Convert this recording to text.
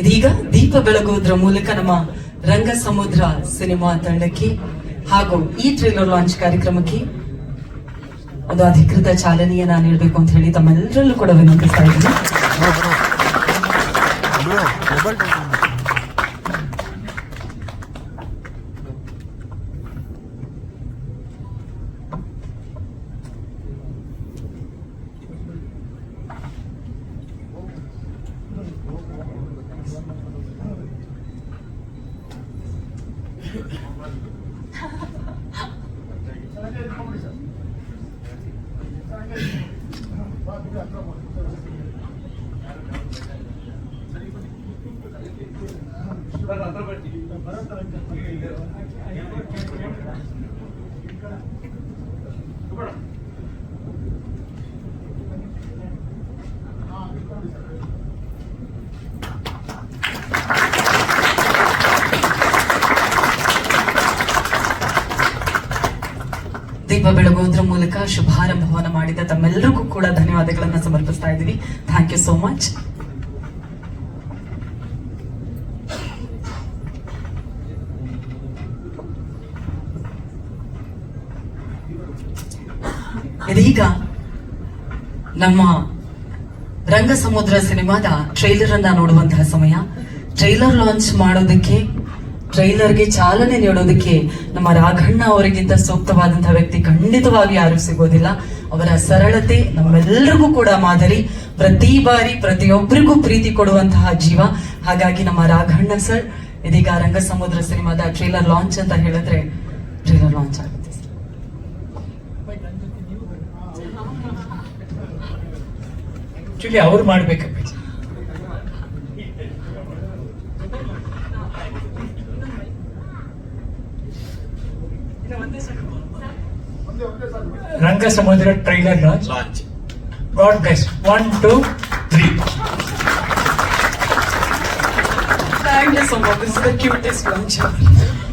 ಇದೀಗ ದೀಪ ಬೆಳಗುವುದರ ಮೂಲಕ ನಮ್ಮ ರಂಗ ಸಮುದ್ರ ಸಿನಿಮಾ ತಂಡಕ್ಕೆ ಹಾಗೂ ಈ ಟ್ರೇಲರ್ ಲಾಂಚ್ ಕಾರ್ಯಕ್ರಮಕ್ಕೆ ಒಂದು ಅಧಿಕೃತ ಚಾಲನೆಯನ್ನ ನೀಡಬೇಕು ಅಂತ ಹೇಳಿ ತಮ್ಮೆಲ್ಲರಲ್ಲೂ ಕೂಡ ವಿನಂತಿಸ್ತಾ ಇದ್ದೀನಿ. Gracias. ದೀಪ ಬೆಳಗುವುದರ ಮೂಲಕ ಶುಭಾರಂಭವನ್ನು ಮಾಡಿದ ತಮ್ಮೆಲ್ಲರಿಗೂ ಕೂಡ ಧನ್ಯವಾದಗಳನ್ನು ಸಮರ್ಪಿಸ್ತಾ ಇದ್ದೀವಿ. ಥ್ಯಾಂಕ್ ಯು ಸೋ ಮಚ್ ಇದೀಗ ನಮ್ಮ ರಂಗ ಸಮುದ್ರ ಸಿನಿಮಾದ ಟ್ರೈಲರ್ ಅನ್ನ ನೋಡುವಂತಹ ಸಮಯ. ಟ್ರೈಲರ್ ಲಾಂಚ್ ಮಾಡೋದಕ್ಕೆ ಟ್ರೈಲರ್ಗೆ ಚಾಲನೆ ನೀಡೋದಕ್ಕೆ ನಮ್ಮ ರಾಘಣ್ಣ ಅವರಿಗಿಂತ ಸೂಕ್ತವಾದಂತಹ ವ್ಯಕ್ತಿ ಖಂಡಿತವಾಗಿ ಯಾರು ಸಿಗೋದಿಲ್ಲ. ಅವರ ಸರಳತೆ ನಮ್ಮೆಲ್ಲರಿಗೂ ಕೂಡ ಮಾದರಿ. ಪ್ರತಿ ಬಾರಿ ಪ್ರತಿಯೊಬ್ಬರಿಗೂ ಪ್ರೀತಿ ಕೊಡುವಂತಹ ಜೀವ. ಹಾಗಾಗಿ ನಮ್ಮ ರಾಘಣ್ಣ ಸರ್, ಇದೀಗ ರಂಗ ಸಮುದ್ರ ಸಿನಿಮಾದ ಟ್ರೈಲರ್ ಲಾಂಚ್ ಅಂತ ಹೇಳಿದ್ರೆ ಟ್ರೈಲರ್ ಲಾಂಚ್ ಆಗುತ್ತೆ ಅವ್ರು ಮಾಡ್ಬೇಕಪ್ಪ. Rangasamudra trailer launch. launch. Broadcast one, two, three. Thank you so much. This is the cutest launch ever.